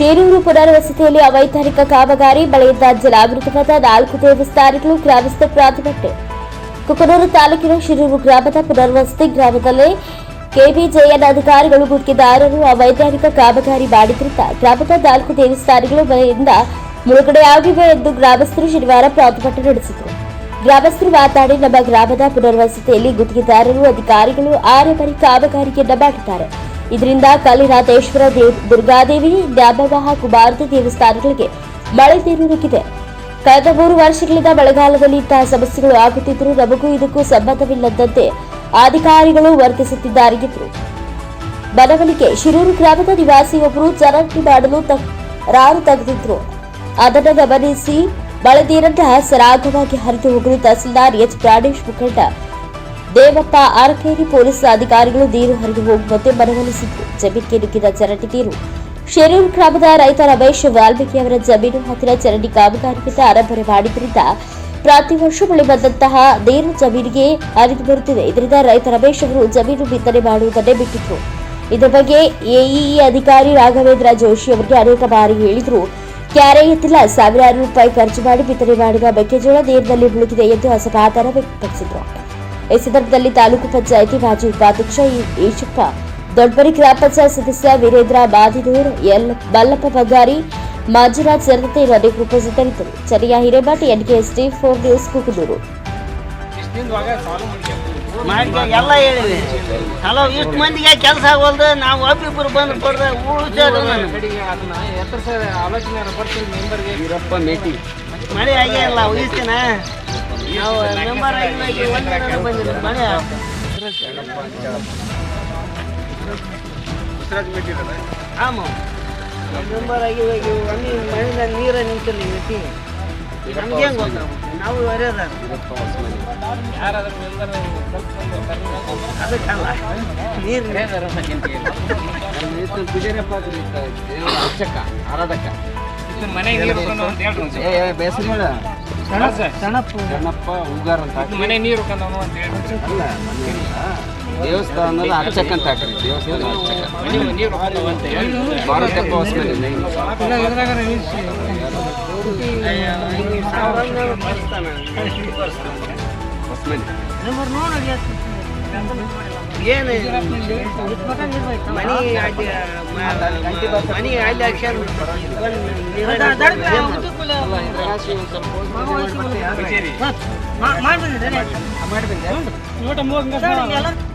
ಶೇರೂರು ಪುನರ್ವಸತಿಯಲ್ಲಿ ಅವೈಜ್ಞಾನಿಕ ಕಾಮಗಾರಿ ಮಳೆಯಿಂದ ಜಲಾವೃತವಾದ ನಾಲ್ಕು ದೇವಸ್ಥಾನಗಳು ಗ್ರಾಮಸ್ಥ ಪ್ರತಿಭಟನೆ ಕುಕನೂರು ತಾಲೂಕಿನ ಶಿರೂರು ಗ್ರಾಮದ ಪುನರ್ವಸತಿ ಗ್ರಾಮದಲ್ಲಿ ಕೆಬಿಜೆಎನ್ ಅಧಿಕಾರಿಗಳು ಗುತ್ತಿಗೆದಾರರು ಅವೈಜ್ಞಾನಿಕ ಕಾಮಗಾರಿ ಮಾಡಿದ್ರಿಂದ ಗ್ರಾಮದ ನಾಲ್ಕು ದೇವಸ್ಥಾನಗಳು ಮಳೆಯಿಂದ ಮುಳುಗಡೆಯಾಗಿವೆ ಎಂದು ಗ್ರಾಮಸ್ಥರು ಶನಿವಾರ ಪ್ರತಿಭಟನೆ ನಡೆಸಿದರು. ಗ್ರಾಮಸ್ಥರು ಮಾತಾಡಿ ನಮ್ಮ ಗ್ರಾಮದ ಪುನರ್ವಸತಿಯಲ್ಲಿ ಗುತ್ತಿಗೆದಾರರು, ಅಧಿಕಾರಿಗಳು ಆರೇ ಬಾರಿ ಕಾಮಗಾರಿಯನ್ನ ಮಾಡಿದ್ದಾರೆ ಇದರಿಂದ ಕಲಿರಾತೇಶ್ವರ ದೇವ್, ದುರ್ಗಾದೇವಿ ಹಾಗೂ ಭಾರತಿ ದೇವಸ್ಥಾನಗಳಿಗೆ ಮಳೆ ನೀರು ನುಗ್ಗಿದೆ. ಕಳೆದ ಮೂರು ವರ್ಷಗಳಿಂದ ಮಳೆಗಾಲದಲ್ಲಿ ಇಂತಹ ಸಮಸ್ಯೆಗಳು ಆಗುತ್ತಿದ್ದರೂ ನಮಗೂ ಇದಕ್ಕೂ ಸಂಬಂಧವಿಲ್ಲದಂತೆ ಅಧಿಕಾರಿಗಳು ವರ್ತಿಸುತ್ತಿದ್ದಾರೆ ಎಂದರು. ಶಿರೂರು ಗ್ರಾಮದ ನಿವಾಸಿಯೊಬ್ಬರು ಚರಂಡಿ ಮಾಡಲು ರಾರು ತೆಗೆದಿದ್ರು. ಅದನ್ನು ಗಮನಿಸಿ ಮಳೆ ನೀರನ್ನ ಸರಾಗವಾಗಿ ಹರಿದು ಹೋಗಲು ತಹಸೀಲ್ದಾರ್ ಎಚ್ ಪ್ರಾಣೇಶ್ ಮುಖಂಡ ದೇವಪ್ಪ ಅರಕೇರಿ ಪೊಲೀಸ್ ಅಧಿಕಾರಿಗಳು ನೀರು ಹರಿದು ಹೋಗುವಂತೆ ಮನವೊಲಿಸಿದ್ರು ಜಮೀನಿಗೆ ನುಗ್ಗಿದ ಚರಂಡಿ ನೀರು ಶೆರೂರು ಗ್ರಾಮದ ರೈತ ರಮೇಶ್ ವಾಲ್ಮೀಕಿ ಅವರ ಜಮೀನು ಹತ್ತಿರ ಚರಂಡಿ ಕಾಮಗಾರಿಯಿಂದ ಆರಂಭನೆ ಮಾಡಿದ್ರಿಂದ ಪ್ರತಿ ವರ್ಷ ಮಳೆ ಬಂದಂತಹ ನೀರು ಜಮೀನಿಗೆ ಹರಿದು ಬರುತ್ತಿದೆ. ಇದರಿಂದ ರೈತ ರಮೇಶ್ ಅವರು ಜಮೀನು ಬಿತ್ತನೆ ಮಾಡುವುದನ್ನೇ ಬಿಟ್ಟಿದ್ರು ಇದರ ಬಗ್ಗೆ ಎಇಇ ಅಧಿಕಾರಿ ರಾಘವೇಂದ್ರ ಜೋಶಿ ಅವರಿಗೆ ಅನೇಕ ಬಾರಿ ಹೇಳಿದ್ರು. ಕ್ಯಾರೆ ಎತ್ತಿಲ್ಲ, ಸಾವಿರಾರು ರೂಪಾಯಿ ಖರ್ಚು ಮಾಡಿ ಬಿತ್ತನೆ ಮಾಡಿದ ಮೆಕ್ಕೆಜೋಳ ನೀರಿನಲ್ಲಿ ಮುಳುಗಿದೆ ಎಂದು ಅಸಮಾಧಾನ ವ್ಯಕ್ತಪಡಿಸಿದರು. ಈ ಸಂದರ್ಭದಲ್ಲಿ ತಾಲೂಕು ಪಂಚಾಯಿತಿ ಮಾಜಿ ಉಪಾಧ್ಯಕ್ಷ ಈಶಪ್ಪ ದೊಡ್ಡಬರಿ ಗ್ರಾಮ ಪಂಚಾಯತ್ ಸದಸ್ಯ ವೀರೇಂದ್ರ ಮಾದಿನೂರ್ ಎಲ್ ಮಲ್ಲಪ್ಪ ಬಂಗಾರಿ ಮಂಜುನಾಥ್ ಸೇರಿದಂತೆ ಇನ್ನು ಅನೇಕ ಉಪಸ್ಥಿತರಿದ್ದರು. ಚರಿಯ Hiremath NKST four news Kukuduru ಮಾಡ್ಕೊ ಎಲ್ಲ ಹೇಳಿದೆ. ಹಲೋ ಇಷ್ಟು ಮಂದಿಗೆ ಕೆಲಸ ಆಗೋಲ್ದು ನಾವು ಒಬ್ಬಿಬ್ಬರು ಬಂದು ಕೊಡ್ದೆ ಉಳಿಸೋದು ಮೇಟಿ ಮಳೆ ಆಗೇ ಇಲ್ಲ ಉಳಿಸ್ತೀನ ನಾವು ಮೆಂಬರ್ ಆಗಿ ಒಂದು ಮಳೆ ಆಮ ಮೆಂಬರ್ ಆಗಿ ಹೋಗಿ ಒಮ್ಮೆ ಮಳೆದ ನೀರ ನಮ್ಗೆ ಹೆಂಗ್ ನಾವು ಹೊರೆದ ಅದಕ್ಕಲ್ಲ ನೀರು ಪೂಜಾರಪ್ಪ ಅರ್ಚಕ ಆರಾಧಕ ಬೇಸರ ಗಣಪ್ಪ ಹೂಗಾರ ಅಂತ ಹಾಕಿ. ಮನೆ ನೀರು ಅಂತ ಅಲ್ಲ. ದೇವಸ್ಥಾನದ ಅರ್ಚಕಂತ ಹಾಕ್ರಿ. ದೇವಸ್ಥಾನ ಅರ್ಚಕ ನೀರು ಅಂತ ಹೇಳಿ ಮಾರುತಪ್ಪ ಹೊಸಮನೆ ನೈನ್ ಹೊಸಮನೆ ಏನು ಮನಿ ಮನಿ ಅಲ್ಲಿ ಅಕ್ಷರ